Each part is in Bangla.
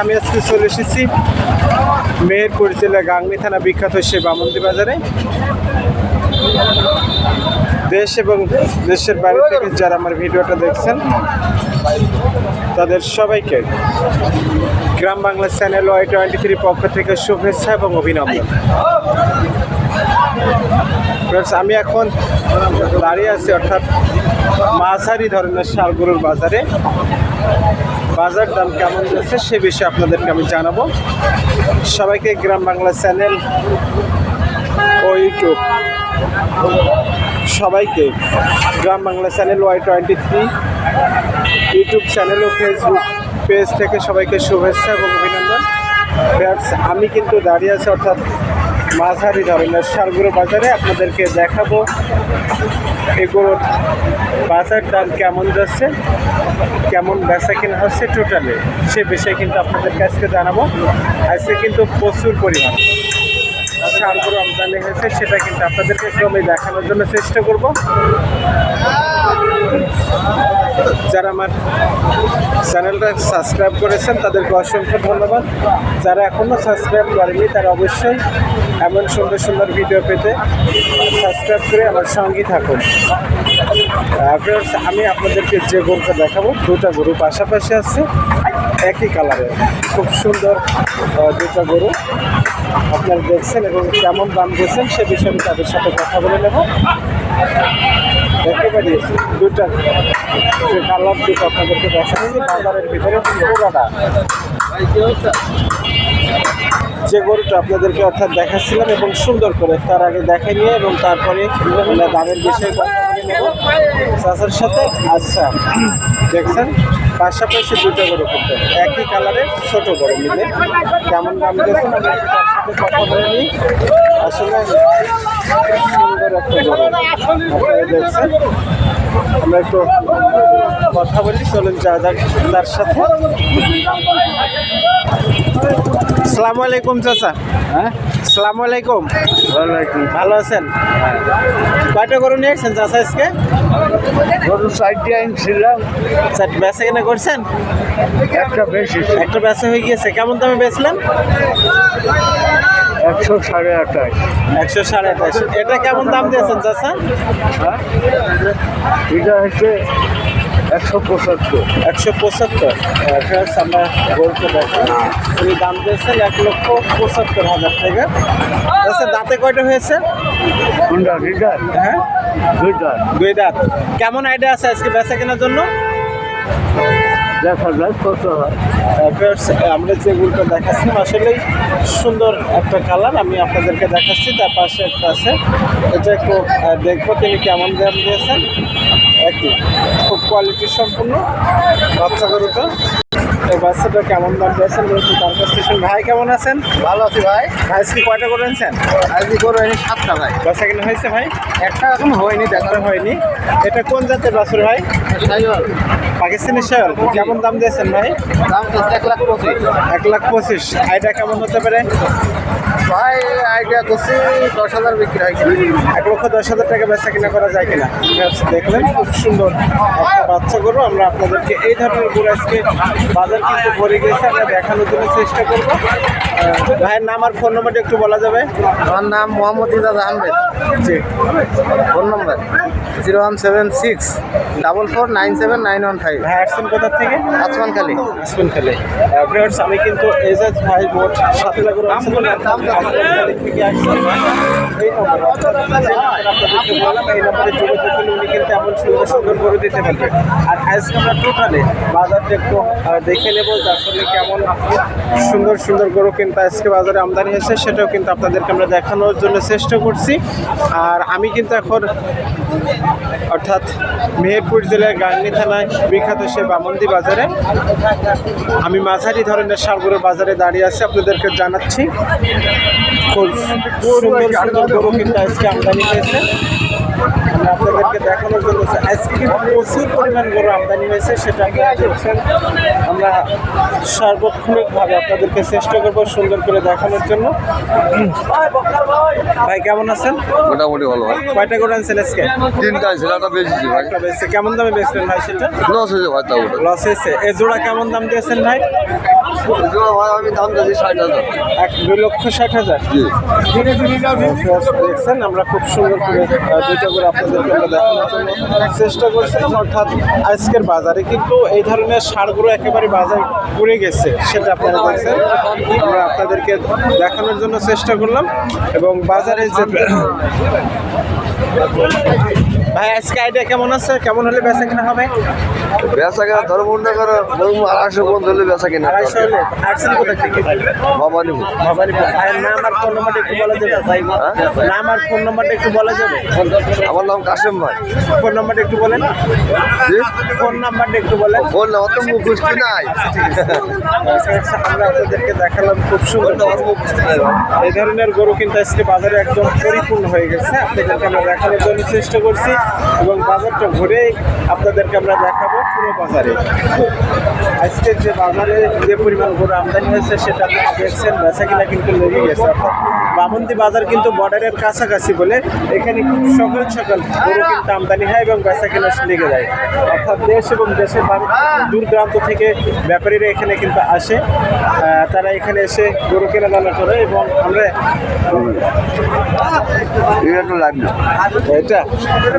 আমি আজকে চলে এসেছি মেহেরপুর গাংনি থানা বিখ্যাত সে বামন্দি বাজারে। দেশ এবং দেশের বাইরে থেকে যারা আমার ভিডিওটা দেখছেন, তাদের সবাইকে Gram Bangla channel Y twenty three পক্ষ থেকে শুভেচ্ছা এবং অভিনন্দন। আমি এখন দাঁড়িয়ে আছি অর্থাৎ মাঝারি ধরনের শালগরুর বাজারে। বাজার দাম কেমন যাচ্ছে সে বিষয়ে আপনাদেরকে আমি জানাব। সবাইকে গ্রাম বাংলা চ্যানেল ও ইউটিউব। সবাইকে Gram Bangla channel Y twenty three YouTube channel ও ফেসবুক পেজ থেকে সবাইকে শুভেচ্ছা এবং অভিনন্দন। আমি কিন্তু দাঁড়িয়ে আছি অর্থাৎ মাঝারি ধরনের সারগুলো বাজারে আপনাদেরকে দেখাবো। এগুলোর বাজার দাম কেমন যাচ্ছে, কেমন বেচা কিনা হচ্ছে টোটালে, সে বিষয়ে কিন্তু আপনাদের কাছে জানাব। আজকে কিন্তু প্রচুর পরিমাণ। সারগুলো আমদানি হয়েছে, সেটা কিন্তু আপনাদেরকে একটু আমি দেখানোর জন্য চেষ্টা করব। যারা আমার চ্যানেলটা সাবস্ক্রাইব করেছেন, তাদেরকে অসংখ্য ধন্যবাদ। যারা এখনও সাবস্ক্রাইব করেনি তারা অবশ্যই এমন সুন্দর সুন্দর ভিডিও পেতে সাবস্ক্রাইব করে আমার সঙ্গেই থাকুন। আমি আপনাদেরকে যে গরুটা দেখাবো, দুটা গরু পাশাপাশি আছে, একই কালারের খুব সুন্দর দুটা গরু। আপনারা দেখছেন এবং কেমন দাম দিয়েছেন সে বিষয়ে আমি তাদের সাথে কথা বলে নেব। একেবারে দুটা যে কালার দুটো আপনাদেরকে দেখানো যে বাজারের ভিতরে পুরোটা। যে গরুটা আপনাদেরকে অর্থাৎ দেখাচ্ছিলাম এবং সুন্দর করে তার আগে দেখে নিয়ে এবং তারপরে দামের বিষয়ে কথা বলে নেব। চাচার সাথে আচ্ছা দেখছেন? পাশাপাশি দুটো গরু করতে একই কালারের, ছোট গরু মিলে। কেমন দাম দিয়েছেন? কথা আসলে আমরা একটু কথা বলি চলুন যা যাক তার সাথে সালামু আলাইকুম চাচা। হ্যাঁ? সালামু আলাইকুম। ভালো আছেন? কয়টা গরু নিয়ে এসেছেন চাচা আজকে? গরু সাইডে আনছিলাম। স্যার বেচা কিনা করছেন? একটা বেশি। একটা বেচা হয়ে গিয়েছে। কেমন দামে বেচলেন? একশো সাড়ে আঠাশ। একশো সাড়ে আঠাশ। এটা কেমন দাম দিয়েছেন চাচা? হ্যাঁ? এটা হচ্ছে একশো পঁচাত্তর। একশো পঁচাত্তর? ফ্রেন্ডস আমরা গরুকে দেখো উনি দাম দিয়েছেন এক লক্ষ পঁচাত্তর হাজার টাকা। আচ্ছা দাঁতে কয়টা হয়েছে? হ্যাঁ দুই হ্যাঁ? দুইটা দুই দাঁত। কেমন আইডিয়া আছে আজকে বেচা কেনার জন্য? আমরা যে গুলো দেখাচ্ছি, আসলেই সুন্দর একটা কালার আমি আপনাদেরকে দেখাচ্ছি, তার পাশে একটা আছে। এটা একটু দেখব তিনি কেমন দাম দিয়েছেন। একটু খুব কোয়ালিটি সম্পূর্ণ। বাচ্চা গরুটা। এই বাচ্চাটা কেমন দাম দিয়েছেন বলছি তারপর স্টেশন ভাই কেমন আছেন? ভালো আছি ভাই। ভাই আজকে কয়টা করে এনেছেন? আজকে গরু এনে সাতটা ভাই। বাচ্চা কিনে হয়েছে ভাই? একটা এখন হয়নি দেখা হয়নি। এটা কোন জাতের বাছুর ভাই? সাইবার পাকিস্তানি শাল কেমন দাম দিয়েছেন ভাই? দাম এক লাখ পঁচিশ। এক লাখ পঁচিশ। এটা কেমন হতে পারে? ভাই আইডিয়া করছি দশ হাজার বিক্রি হয় কিনা? এক লক্ষ দশ হাজার টাকা বেচা কিনা করা যায় কিনা? দেখলেন খুব সুন্দর বাচ্চা গরু। আমরা আপনাদেরকে এই ধরনের গরু আজকে বাজার কিন্তু ভরে গেছে। আমরা দেখানোর জন্য চেষ্টা করব। ভাইয়ের নাম আর ফোন নম্বরটা একটু বলা যাবে? আমার নাম মোহাম্মদ ইজাজ আহমেদ। জি। Phone number zero one seven six double four nine seven nine one five. ভাই আসছেন কোথা থেকে? আসমান খালি আসবেন খেলে আমি কিন্তু এজাজ ভাই আসলে থেকে আসছি উনি কিন্তু এমন সুন্দর সুন্দর দিতে পারবে আর টোটালে বাজারটা একটু দেখে সুন্দর সুন্দর গরু কিন্তু আজকে বাজারে আমদানি হয়েছে সেটাও কিন্তু আপনাদেরকে আমরা দেখানোর জন্য চেষ্টা করছি আর আমি কিন্তু এখন অর্থাৎ মেহেরপুর জেলার গাংনি থানায় বিখ্যাত সে বামন্দি বাজারে আমি মাঝারি ধরনের সারগুলো বাজারে দাঁড়িয়ে আছি, আপনাদেরকে জানাচ্ছি। খুব সুন্দর সুন্দর গরু কিন্তু আজকে আমদানি হয়েছে। আমরা আপনাদেরকে দেখানোর জন্য আজকে কিন্তু প্রচুর পরিমাণ গরু আমদানি হয়েছে সেটা আপনারা দেখছেন আমরা সার্বক্ষণিকভাবে আপনাদেরকে চেষ্টা করব সুন্দর করে দেখানোর জন্য। ভাই কেমন আছেন? মোটামুটি ভালো ভাই। কয়টা গরু আনছেন আজকে? তিনটা ছিল একটা বেশি ভাই। একটা বেশি কেমন দামে বেচলেন ভাই সেটা? লস হয়েছে ভাই তা লস হয়েছে। এ জোড়া কেমন দাম দিয়েছেন ভাই? আমি দাম দিয়েছি ষাট হাজার এক দুই লক্ষ ষাট হাজার। দেখছেন আমরা খুব সুন্দর করে আহ, দুইটা করে আপনাদেরকে আমরা দেখানোর জন্য চেষ্টা করছিলাম অর্থাৎ আজকের বাজারে কিন্তু এই ধরনের সারগুলো একেবারে বাজার পড়ে গেছে সেটা আপনারা দেখছেন। আমরা আপনাদেরকে দেখানোর জন্য চেষ্টা করলাম। এবং বাজারে যে ভাই আজকে আইডিয়া কেমন আছে? কেমন হলে বেচা কেনা হবে? বেচা কেনা ধরো মনে করো আড়াইশো পর্যন্ত হলে বেচা কেনা আড়াইশো হলে? আসছেন কোথা থেকে? বাবা ভবানীপুর। ভাইয়ের নাম আর ফোন নাম্বারটা একটু বলা যাবে নাম আর ফোন নাম্বারটা একটু বলা যাবে আমার নাম কাশেম ভাই। ফোন নাম্বারটা একটু বলেন। ফোন নাম্বারটা একটু বলেন। বল না অত মুখুষ্টি নাই। আমরা আপনাদেরকে দেখালাম খুব সুন্দর। এই ধরনের গরু কিন্তু আজকে বাজারে একদম পরিপূর্ণ হয়ে গেছে। আপনাদেরকে আমরা দেখানোর জন্য চেষ্টা করছি। এবং বাজারটা ঘুরে আপনাদেরকে আমরা দেখাবো পুরো বাজারে। আজকে যে বাজারে যে পরিমাণ গরু আমদানি হয়েছে, সেটা আপনারা দেখছেন, বেচা কিনা কিন্তু লেগে গেছে অর্থাৎ বামন্দি বাজার কিন্তু বর্ডারের কাছাকাছি বলে এখানে সকাল সকাল গরু কিন্তু আমদানি হয় এবং বেচা কিনা লেগে যায়। অর্থাৎ দেশ এবং দেশের দূর দূরান্ত থেকে ব্যাপারীরা এখানে কিন্তু আসে। তারা এখানে এসে গরু কেনা দানা করে এবং আমরা এটা?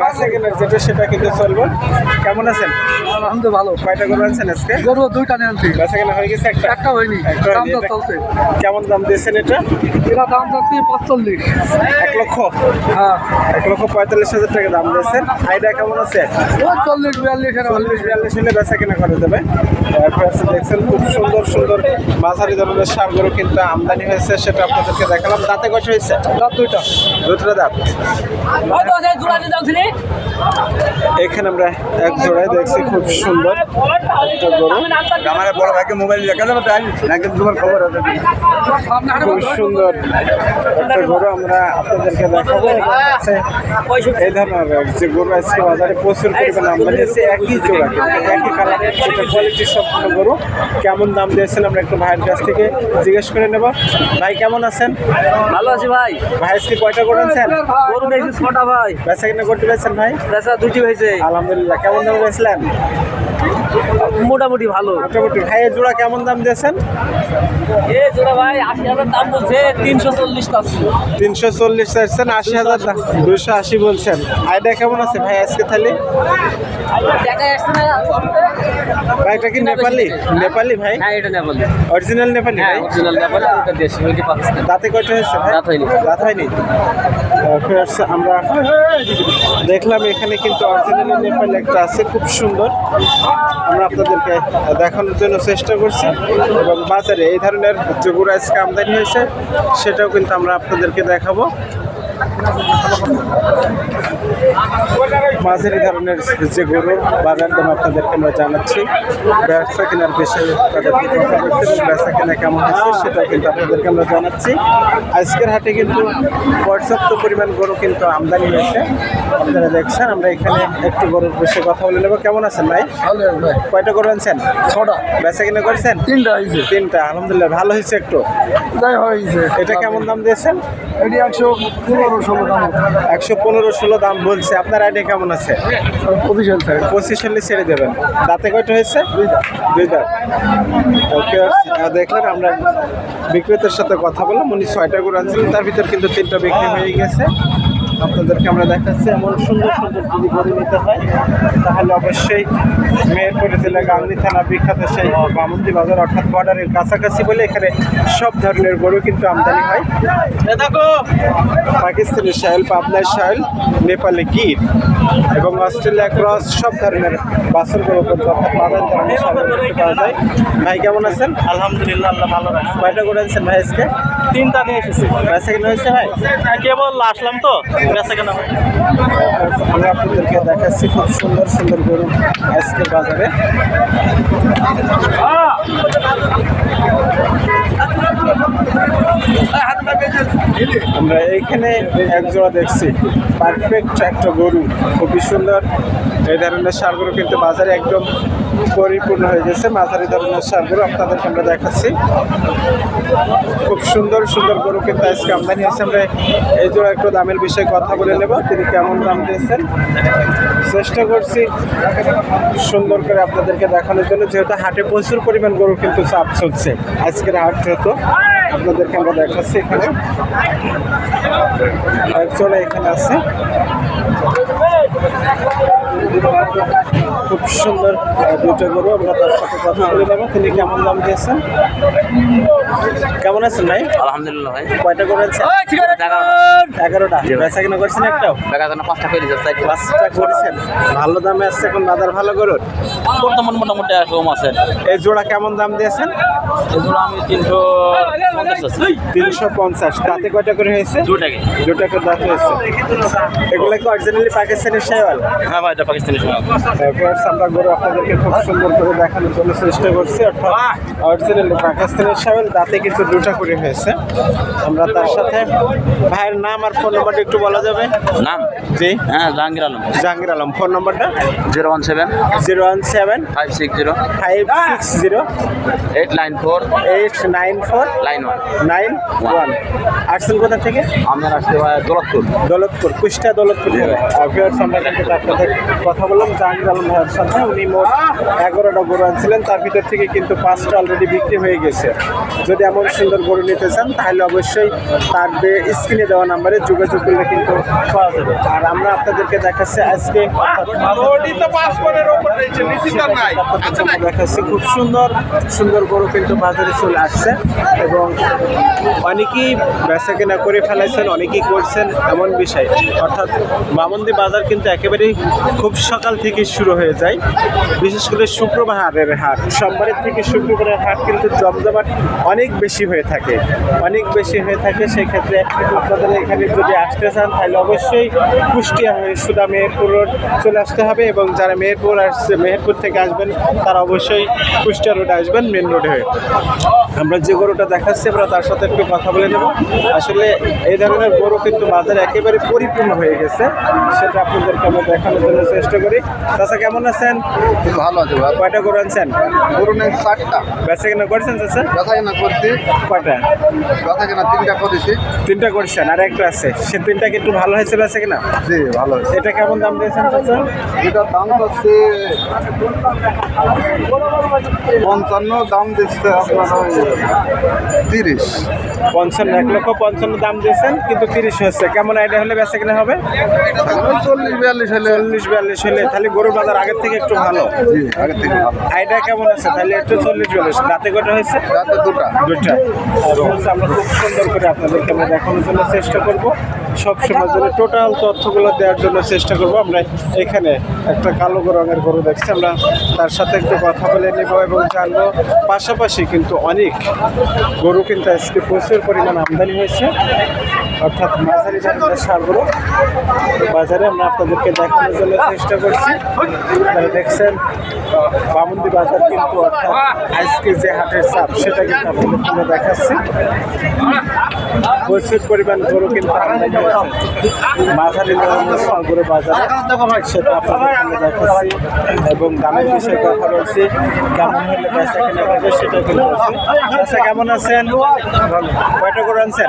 বাসে কেনার যেটা সেটা কিন্তু চলবে। কেমন আছেন? আলহামদুলিল্লাহ ভালো। কয়টা গরু আনছেন আজকে? গরু দুইটা নিয়ে আনছি। হয়ে গেছে একটা? একটা হয়নি। চলছে। কেমন দাম দিয়েছেন এটা? এটা দাম চাচ্ছি পাঁচচল্লিশ। এক লক্ষ? হ্যাঁ। এক লক্ষ পঁয়তাল্লিশ হাজার টাকা দাম দিয়েছেন। আইডিয়া কেমন আছে? ওই চল্লিশ বিয়াল্লিশ এরকম। চল্লিশ বিয়াল্লিশ হলে বেচা কেনা করে দেবে দেখছেন খুব সুন্দর সুন্দর মাঝারি ধরনের সারগুলো কিন্তু আমদানি হয়েছে সেটা আপনাদেরকে দেখালাম। দাঁতে কষ্ট হয়েছে? দাঁত দুইটা। দুটো দাঁত। এখানে আমরা এক জোড়ায় দেখছি খুব সুন্দর। আমার বড় ভাইকে মোবাইল দেখা যাবে তাই? নাকি তোমার খবর আছে। খুব সুন্দর। একটা গরু আমরা আপনাদেরকে দেখাবো। এই ধরনের যে গরু আজকে বাজারে প্রচুর পরিমাণে আমদানি হয়েছে একই জোড়া একই কালারের সেটা কোয়ালিটির সম্পূর্ণ গরু। কেমন দাম দিয়েছেন আমরা একটু ভাইয়ের কাছ থেকে জিজ্ঞেস করে নেব। ভাই কেমন আছেন? ভালো আছি ভাই। ভাই আজকে কয়টা গরু আনছেন? ছটা ভাই। বেচা কিনা করতে পেরেছেন ভাই? দুটি হয়েছে। আলহামদুলিল্লাহ কেমন দাম মোটামুটি ভালো। মোটামুটি ভাইয়ের জোড়া কেমন দাম দিয়েছেন? ভাই আশি হাজার দাম বলছে তিনশো চল্লিশ তিনশো চল্লিশ চাইছেন আশি হাজার দুশো আশি বলছেন। আইডিয়া কেমন আছে ভাই আজকে তাহলে? ভাই এটা কি নেপালি? নেপালি ভাই? হ্যাঁ এটা নেপাল। অরিজিনাল নেপালি হ্যাঁ ভাই? অরিজিনাল নেপাল ওটা দেশি ওইটি পাকিস্তান। দাঁতে কয়টা হয়েছে ভাই? দাঁত হয়নি। দাঁত হয়নি? আমরা দেখলাম এখানে কিন্তু অরিজিনাল নেপাল একটা আছে খুব সুন্দর। আমরা আপনাদেরকে দেখানোর জন্য চেষ্টা করছি। এবং বাজারে এই ধরনের যে আজকে আমদানি হয়েছে সেটাও কিন্তু আমরা আপনাদেরকে দেখাবো। মাঝারি ধরনের যে গরু বাজার দাম আপনাদেরকে আমরা জানাচ্ছি। ব্যবসা কেনার বিষয়ে বলছি ব্যবসা কেনা কেমন হচ্ছে সেটা কিন্তু আপনাদেরকে আমরা জানাচ্ছি। আজকের হাটে কিন্তু পর্যাপ্ত পরিমাণ গরু কিন্তু আমদানি হয়েছে। আপনারা দেখছেন আমরা এখানে একটু গরুর বিষয়ে কথা বলে নেব। কেমন আছেন ভাই? কয়টা গরু আনছেন? ছটা। বেচা কিনা করছেন? তিনটা তিনটা আলহামদুলিল্লাহ। ভালো হয়েছে একটু? হয়েছে। এটা কেমন দাম দিয়েছেন? এটি একশো পনেরো ষোলো দাম। একশো পনেরো ষোলো দাম বলছে। আপনার আইডিয়া কেমন আছে? পঁচিশ হাজার পঁচিশ হলে ছেড়ে দেবেন। দাঁতে কয়টা হয়েছে? দুই দাঁত ওকে দেখলেন আমরা বিক্রেতার সাথে কথা বললাম। উনি ছয়টা করে আনছিলেন তার ভিতর কিন্তু তিনটা বিক্রি হয়ে গেছে। আপনাদেরকে আমরা দেখাচ্ছি এমন সুন্দর সুন্দর যদি গরু নিতে হয় তাহলে অবশ্যই মেহেরপুরে জেলা গাংনি থানা বিখ্যাত সেই বামন্দি বাজার অর্থাৎ বর্ডারের কাছাকাছি বলে এখানে সব ধরনের গরু কিন্তু আমদানি হয়। দেখো! পাকিস্তানি শাইল পাবনার শাইল নেপালি গির এবং অস্ট্রেলিয়া ক্রস সব ধরনের বাসের গরু কিন্তু অর্থাৎ বাজার ধরনের পাওয়া যায়। ভাই কেমন আছেন? আলহামদুলিল্লাহ আল্লাহ ভালো কয়টা করে আনছেন ভাই আজকে? তিনটা নিয়ে এসেছি। বেচা কেনা হয়েছে ভাই? কেবল আসলাম তো বেচা কেনা হয়। আমরা আপনাদেরকে দেখাচ্ছি খুব সুন্দর সুন্দর গরু আজকে বাজারে। আমরা এইখানে একজোড়া দেখছি। পারফেক্ট একটা গরু। খুবই সুন্দর। এই ধরনের সার গরু কিন্তু বাজারে একদম পরিপূর্ণ হয়ে গেছে। মাঝারি ধরনের সার গরু আপনাদেরকে আমরা দেখাচ্ছি। খুব সুন্দর সুন্দর গরু কিন্তু আজকে আমদানি হয়েছে আমরা এই জোড়া একটু দামের বিষয়ে কথা বলে নেব। তিনি কেমন দাম দিয়েছেন? চেষ্টা করছি সুন্দর করে আপনাদেরকে দেখানোর জন্য। যেহেতু হাটে প্রচুর পরিমাণ গরু কিন্তু চাপ চলছে। আজকের হাট যেহেতু। আপনাদেরকে আমরা দেখাচ্ছি এখানে। একজোড়া এখানে আছে। খুব সুন্দর দুটো গরু আমরা তার সাথে কথা বলে নেব। তিনি কেমন দাম দিয়েছেন? কেমন আছেন ভাই? আলহামদুলিল্লাহ ভাই। কয়টা গরু আনছেন এগারোটা। বেচা কিনা করছেন একটাও? টাকা যেন পাঁচটা করে পাঁচটা করেছেন। ভালো দামে আসছে এখন বাজার ভালো গরুর? বর্তমান মোটামুটি কম আছে। এই জোড়া কেমন দাম দিয়েছেন? এগুলো আমি তিনশো পঞ্চাশ তিনশো পঞ্চাশ। তাতে কয়টা করে হয়েছে? দুটাকে দুটা করে দাঁত হয়েছে। এগুলো কি অরিজিনালি পাকিস্তানি শেওয়াল হ্যাঁ ভাই এটা পাকিস্তানি এরপর আমরা গরু আপনাদেরকে খুব সুন্দর করে দেখানোর জন্য চেষ্টা করছি অর্থাৎ অরিজিনালি পাকিস্তানের শেওয়াল দাঁতে কিন্তু দুটা করে হয়েছে। আমরা তার সাথে ভাইয়ের নাম আর ফোন নাম্বারটা একটু বলা যাবে? নাম? জি। হ্যাঁ জাহাঙ্গীর আলম। জাহাঙ্গীর আলম ফোন নাম্বারটা? Zero one seven. Zero one seven. Five six zero. Five six zero. Eight nine four. Eight nine four. Nine one. Nine one. আসছেন কোথা থেকে? আপনার আসতে ভাই দৌলতপুর। দৌলতপুর কুষ্টা দৌলতপুর আমরা কিন্তু আপনাদের কথা বললাম। জাহাঙ্গীর আলম ভাইয়ের সাথে। উনি মোট এগারোটা গরু আনছিলেন। তার ভিতর থেকে কিন্তু পাঁচটা অলরেডি বিক্রি হয়ে গেছে। যদি এমন সুন্দর গরু নিতে চান, তাহলে অবশ্যই তার স্ক্রিনে দেওয়া নাম্বারে যোগাযোগ করলে কিন্তু পাওয়া যাবে। আর আমরা আপনাদেরকে দেখাচ্ছি আজকে দেখাচ্ছি খুব সুন্দর সুন্দর গরু কিন্তু বাজারে চলে আসছে এবং অনেকেই বেচা কেনা করে ফেলাইছেন, অনেকেই করছেন এমন বিষয়। অর্থাৎ বামন্দি বাজার কিন্তু একেবারেই খুব সকাল থেকে শুরু হয়ে যায়। বিশেষ করে শুক্রবারের হাট। সোমবারের থেকে শুক্রবারের হাট কিন্তু জমজমাট অনেক বেশি হয়ে থাকে। অনেক বেশি হয়ে থাকে সেই ক্ষেত্রে আপনাদের এখানে যদি আসতে চান তাহলে অবশ্যই কুষ্টিয়া হয়ে সুদা মেহেরপুর রোড চলে আসতে হবে এবং যারা মেহেরপুর আসছে মেহেরপুর থেকে আসবেন তারা অবশ্যই কুষ্টিয়া রোডে আসবেন মেন রোডে হয়ে। আমরা যে গরুটা দেখাচ্ছি আমরা তার সাথে একটু কথা বলে নেব। আসলে এই ধরনের গরু কিন্তু বাজারে একেবারে পরিপূর্ণ হয়ে গেছে। সেটা আপনাদেরকে আমরা দেখানোর জন্য চেষ্টা করি। চাষা কেমন আছেন? ভালো আছে কয়টা গরু আনছেন? গরু নেই ষাটটা বেচা কেনা করছেন চাষা কেনা করছি কয়টা? ব্যথা কেনা? তিনটা করেছি। তিনটা করছেন আর একটা আছে। সে তিনটা কি একটু ভালো হয়েছে বেচা কিনা? জি ভালো হয়েছে। এটা কেমন দাম দিয়েছেন চাচা? এটার দাম হচ্ছে পঞ্চান্ন দাম দিচ্ছে আপনার তিরিশ। পঞ্চান্ন এক লক্ষ পঞ্চান্ন দাম দিয়েছেন কিন্তু তিরিশ হচ্ছে কেমন আইডিয়া হলে বেচা কিনা হবে? চল্লিশ বিয়াল্লিশ হলে। চল্লিশ বিয়াল্লিশ হলে। তাহলে গরুর বাজার আগের থেকে একটু ভালো। আগের থেকে ভালো। আইডিয়া কেমন আছে? তাহলে একটু চল্লিশ বিয়াল্লিশ। দাঁতে কটা হয়েছে? রাতে দুটা। আমরা খুব সুন্দর করে আপনাদেরকে আমরা দেখানোর জন্য চেষ্টা করব। সবসময় টোটাল তথ্যগুলো দেওয়ার জন্য চেষ্টা করব। আমরা এখানে একটা কালো রঙের গরু দেখছি। আমরা তার সাথে একটু কথা বলে নেব এবং জানব। পাশাপাশি কিন্তু অনেক গরু কিন্তু আজকে প্রচুর পরিমাণ আমদানি হয়েছে। অর্থাৎ মাঝারি জাতের সারগুলো বাজারে আমরা আপনাদেরকে দেখানোর জন্য চেষ্টা করছি। দেখছেন, বামুন্দি বাজার কিন্তু অর্থাৎ আজকে যে হাটের চাপ, সেটা কিন্তু আপনাদের আমরা দেখাচ্ছি। প্রচুর পরিমাণ গরু কিন্তু মাঝারি ধরনের সারগুলো বাজারে, সেটা আপনাদেরকে আমরা দেখাচ্ছি। এবং দামের বিষয়ে কথা বলছি, কেমন হলে বেচা কেনা করবে সেটা কিন্তু আচ্ছা কেমন আছেন? কয়টা করে আনছেন?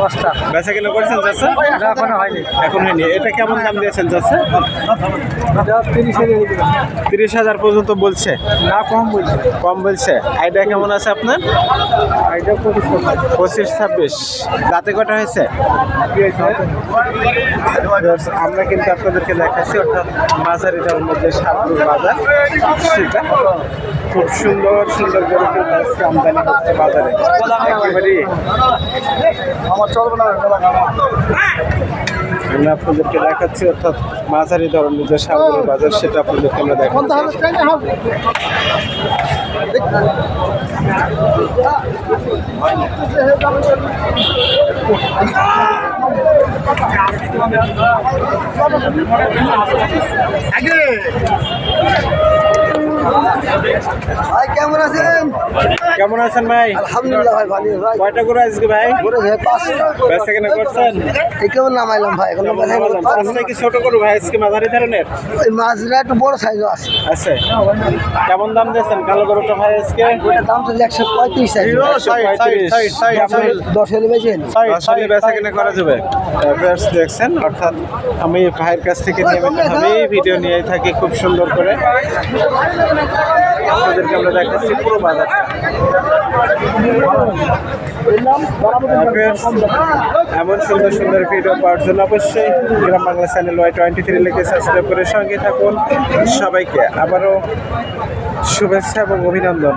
দশটা। বেচা কেনা করছেন চাচা? এখনও হয়নি। এখন হয়নি। এটা কেমন দাম দিয়েছেন এটা তিরিশে হাজার পর্যন্ত বলছে? না কম বলছে। কম বলছে। আইডিয়া কেমন আছে আপনার? এটা পঁচিশ ছাব্বিশ। দাঁতে কটা হয়েছে? আমরা কিন্তু আপনাদেরকে দেখাচ্ছি অর্থাৎ বাজারে যাওয়ার মধ্যে সাতপুর বাজার। সেটা খুব সুন্দর সুন্দর কিন্তু আজকে আমদানি হচ্ছে বাজারে। আমার চলবে না আমরা আপনাদেরকে দেখাচ্ছি অর্থাৎ মাঝারি ধরনের যে সারগুলো বাজার সেটা আপনাদেরকে আমরা দেখাচ্ছি ভাই কেমন আছেন? কেমন আছেন ভাই? আলহামদুলিল্লাহ ভাই ভালো। ভাই কয়টা করে আজকে ভাই? বেচা কেনা করছেন? এই কেমন নামাইলাম ভাই এখন পাঁচটা কি ছোট করু ভাই আজকে মাঝারি ধরনের? একটু বড় সাইজও আছে। আছে। কেমন দাম দিয়েছেন কালো গরুটা ভাই আজকে? দাম চলে একশো পঁয়ত্রিশ সাইজ দশ হলে বেশি আসলে বেচা কেনা করা যাবে। দেখছেন অর্থাৎ আমি ভাইয়ের কাছ থেকে নিয়মিতভাবেই ভিডিও নিয়ে থাকি খুব সুন্দর করে। আমরা বাজারটা এমন সুন্দর সুন্দর ভিডিও পাওয়ার জন্য অবশ্যই Gram Bangla channel Y twenty three লিখে সাবস্ক্রাইব করে সঙ্গে থাকুন। সবাইকে আবারও শুভেচ্ছা এবং অভিনন্দন।